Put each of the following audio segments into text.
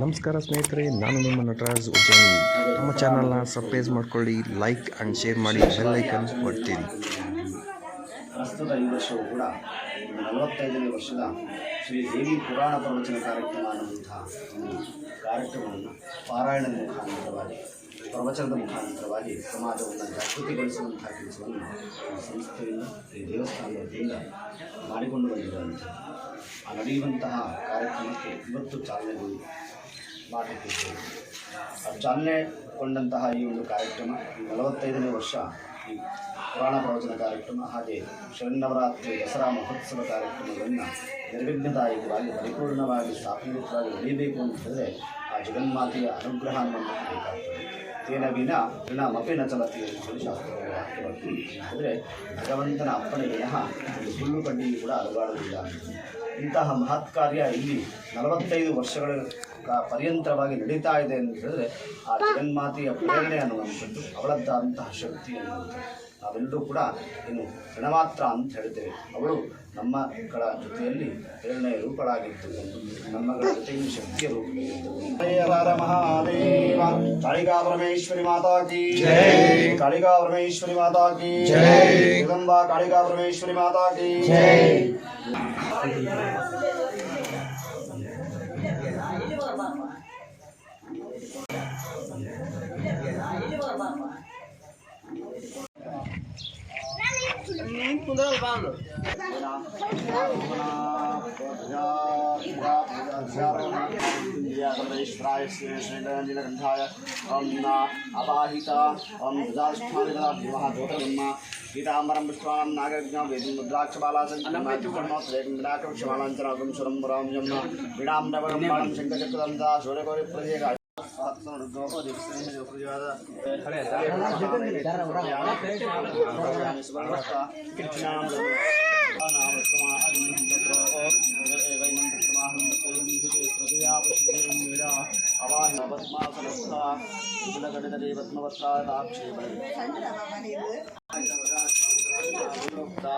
ನಮಸ್ಕಾರ ಸ್ನೇಹಿತರೆ, ನಾನು ನಿಮ್ಮ ನಟರಾಜ್ ಉಜ್ಜಯಿನಿ ನಮ್ಮ ಚಾನಲ್ನ ಸಬ್ಸ್ಕ್ರೈಬ್ ಮಾಡ್ಕೊಳ್ಳಿ ಲೈಕ್ ಆ್ಯಂಡ್ ಶೇರ್ ಮಾಡಿ ಬೆಲ್ ಐಕನ್ ಒಡ್ತೀರಿ ಪ್ರಸ್ತುತ ಈ ವರ್ಷವೂ ಕೂಡ ನಲವತ್ತೈದನೇ ವರ್ಷದ ಶ್ರೀ ದೇವಿ ಪುರಾಣ ಪ್ರವಚನ ಕಾರ್ಯಕ್ರಮ ಅನ್ನುವಂತಹ ಒಂದು ಕಾರ್ಯಕ್ರಮವನ್ನು ಪಾರಾಯಣದ ಮುಖಾಂತರವಾಗಿ, ಪ್ರವಚನದ ಮುಖಾಂತರವಾಗಿ ಸಮಾಜವನ್ನು ಜಾಗೃತಿಗೊಳಿಸುವಂತಹ ಕೆಲಸವನ್ನು ಸಂಸ್ಥೆಯಿಂದ, ಈ ದೇವಸ್ಥಾನದ ವತಿಯಿಂದ ಮಾಡಿಕೊಂಡು ಬಂದಿರುವಂತಹ ಆ ನಡೆಯುವಂತಹ ಕಾರ್ಯಕ್ರಮಕ್ಕೆ ಇವತ್ತು ಚಾಲನೆ ಮಾಡುತ್ತಿದ್ದೇವೆ ಚಾಲನೆ ಕೊಂಡಂತಹ ಈ ಒಂದು ಕಾರ್ಯಕ್ರಮ ನಲವತ್ತೈದನೇ ವರ್ಷ ಈ ಪುರಾಣ ಪ್ರವಚನ ಕಾರ್ಯಕ್ರಮ ಹಾಗೆ ಶರನ್ನವರಾತ್ರಿ ದಸರಾ ಮಹೋತ್ಸವ ಕಾರ್ಯಕ್ರಮಗಳನ್ನು ನಿರ್ವಿಘ್ನದಾಯಕವಾಗಿ ಪರಿಪೂರ್ಣವಾಗಿ ಸ್ಥಾಪನೆಯುತವಾಗಿ ನಡೆಯಬೇಕು ಅಂತ ಹೇಳಿದ್ರೆ ಆ ಜಗನ್ಮಾತೆಯ ಅನುಗ್ರಹ ನಮಗೆ ಬೇಕಾಗ್ತದೆ ತೇನ ವಿನ ಋಣಮಪಿ ಮಪಿನ ಚಲತಿ ಅಂತ ಹೇಳಿ ಶಾಸ್ತ್ರಗಳು ಅಂದರೆ ಭಗವಂತನ ಅಪ್ಪಣೆ ವಿನಃ ಒಂದು ಸುಳ್ಳು ಕೂಡ ಅಲುಗಾಡುವುದಿಲ್ಲ. ಇಂತಹ ಮಹತ್ ಕಾರ್ಯ ಇಲ್ಲಿ ನಲವತ್ತೈದು ವರ್ಷಗಳ ಪರ್ಯಂತರವಾಗಿ ನಡೀತಾ ಇದೆ ಅಂತ ಹೇಳಿದ್ರೆ ಆ ಜಗನ್ಮಾತೆಯ ಪ್ರೇರಣೆ ಅನ್ನುವಂಥದ್ದು ಅವಳದ್ದಾದಂತಹ ಶಕ್ತಿ ಅನ್ನುವಂಥದ್ದು. ನಾವೆಲ್ಲರೂ ಕೂಡ ಇನ್ನು ಋಣಮಾತ್ರ ಅಂತ ಹೇಳ್ತೇವೆ. ಅವಳು ನಮ್ಮ ನಮ್ಮಗಳ ಜೊತೆಯಲ್ಲಿ ಪ್ರೇರಣೆಯ ರೂಪಳಾಗಿತ್ತು ನಮ್ಮ ಜೊತೆಯಲ್ಲಿ ಶಕ್ತಿಯ ರೂಪವಾಗಿದ್ದು ಮಹಾದೇವ. ಕಾಳಿಗಾ ಪರಮೇಶ್ವರಿ ಮಾತಾ ಕಿ ಕಾಳಿಕಾ ಪರಮೇಶ್ವರಿ ಮಾತಾ ಕಿ ಜಗದಂಬಾ ಕಾಳಿಕಾ ಪರಮೇಶ್ವರಿ ಮಾತಾ ಕಿ ಶ್ರೀಗಂಧಾಯ ಅಪಾಹಿತ ಓಂ ಧ್ವಜಾಷ್ಠಾನಿಗಲಾಭ್ಯಮಃ ಜ್ಯೋತಿರ್ಬ್ರಹ್ಮ ಪೀತಾಂಬರಂ ಪುಷ್ಪಾಣಂ ನಾಗಜ್ಞ ವೇದಿ ಮುದ್ರಾಕ್ಷಮಾಲಾಸಂಚನಾಕವೃಕ್ಷಮಾಲಾಂಚನಾಗಂ ಸುರಂ அவாய் பத்மா சமஸ்தா பத்மவஸ்தா தாட்சேபலை ಶಂಕಚಕ್ರಂ ದಾ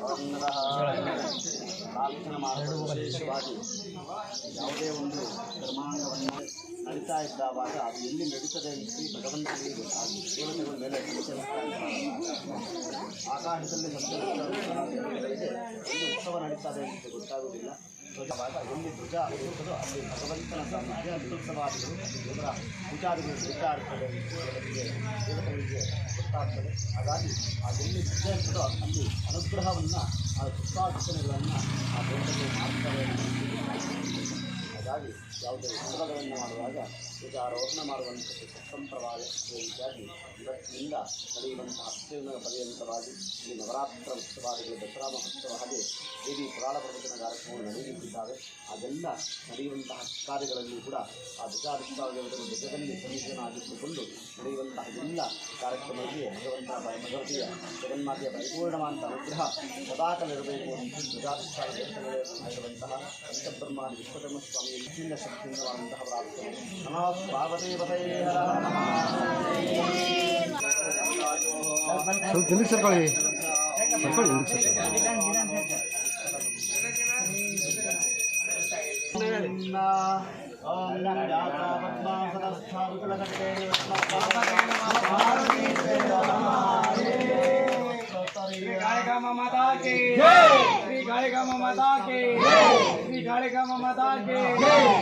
ಧ್ವಜಾರೋಹಣ ಮಾಡೋದು ವಿಶೇಷವಾಗಿ ಯಾವುದೇ ಒಂದು ಕರ್ಮಾಂಗವನ್ನು ನಡೀತಾ ಇದ್ದಾವಾಗ ಅದು ಎಲ್ಲಿ ನಡೀತದೆ ಹೇಳಿ ಭಗವಂತನಿಗೆ ಗೊತ್ತಾಗುತ್ತೆ ದೇವತೆಗಳ ಮೇಲೆ ಆಕಾಶದಲ್ಲಿ ಎಲ್ಲಿ ಉತ್ಸವ ನಡೀತದೆ ಅಂತ ಗೊತ್ತಾಗುವುದಿಲ್ಲ. ಧ್ವಜವಾಗ ಎಲ್ಲಿ ಧ್ವಜ ಭಗವಂತನ ಸಾನ್ನಿಧ್ಯ ನಡೀತಾ ಇರ್ತದೆ ಅಂತ ದೇವರಿಗೆ ದೇವತೆಗಳಿಗೆ ಗೊತ್ತಾಗ್ತದೆ. ಹಾಗಾಗಿ ಅದೆಲ್ಲಿ ಧ್ವಜ ಇರ್ತದೋ ಅಲ್ಲಿ ಅನುಗ್ರಹವನ್ನು, ಆ ಪುಷ್ಪಾರ್ಚನೆಗಳನ್ನು ಆ ದೇವತೆಗಳು ಮಾಡ್ತಾರೆ ಹಾಗಾಗಿ ಯಾವುದೇ ಉತ್ಸವಗಳನ್ನು ಮಾಡುವಾಗ ಪೂಜಾರೋಹಣ ಮಾಡುವಂತಹ ಸತ್ಸಂಪ್ರದಾಯ ರೀತಿಯಾಗಿ ಇವತ್ತಿನಿಂದ ನಡೆಯುವಂತಹ ಹತ್ತಿರ ಪರ್ಯಂತವಾಗಿ ಈ ನವರಾತ್ರ ಉತ್ಸವಾದಿಗಳು ದಸರಾ ಮಹೋತ್ಸವ ಹಾಗೆ ದೇವಿ ಪುರಾಣ ಪ್ರವಚನ ಕಾರ್ಯಕ್ರಮಗಳು ನಡೆಯುತ್ತಿದ್ದಾವೆ ಅದೆಲ್ಲ ನಡೆಯುವಂತಹ ಕಾರ್ಯಗಳಲ್ಲಿ ಕೂಡ ಆ ಧ್ವಜಾಧಿಷ್ಠಾನ ದೇವತೆಗಳು ಧ್ವಜದಲ್ಲಿ ಆಗಿಟ್ಟುಕೊಂಡು ನಡೆಯುವಂತಹ ಎಲ್ಲ ಕಾರ್ಯಕ್ರಮಗಳಿಗೆ ಭಗವಂತ ಭಗವತಿಯ ಜಗನ್ಮಾತೆಯ ಪರಿಪೂರ್ಣವಾದಂಥ ಅನುಗ್ರಹ ಸದಾಕಲಿರಬೇಕು ಅಂತ ಧ್ವಜಾಧಿಷ್ಠಾನ ಆಗಿರುವಂತಹ ಪಂಚಬ್ರಹ್ಮಾದಿ ವಿಶ್ವಕರ್ಮ ಸ್ವಾಮಿ ವಿಭಿನ್ನ ಶಕ್ತಿಯಿಂದ ಮಾಡುವಂತಹ ಪ್ರಾರ್ಥನೆ. ಸ್ವಲ್ಪ ಜಲ್ದಿ ಸರ್ಕೊಳ್ಳಿ ಸರ್ಕೊಳ್ಳಿ ಜಲ್ದಿ ಸರ್ಕೊಳ್ಳಿ ಮಾತಾ गाय ममता के। श्री गाय ममता के।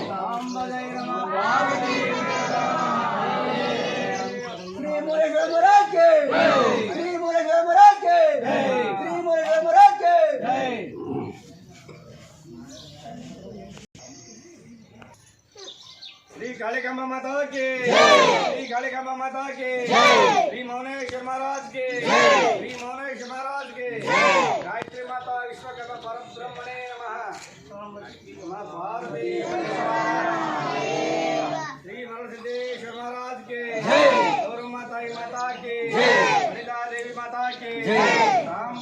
राम बजय श्री मोरे घर के। श्री मोरे घर के। श्री मोरे घर के। श्री काले का के। श्री काले का माता के। श्री मौनेश महाराज के। श्री मौनेश महाराज के। गायत्री माता त्र्यंबकम परब्रह्मणे नमः पार्वती श्री महाराज के गौर के राम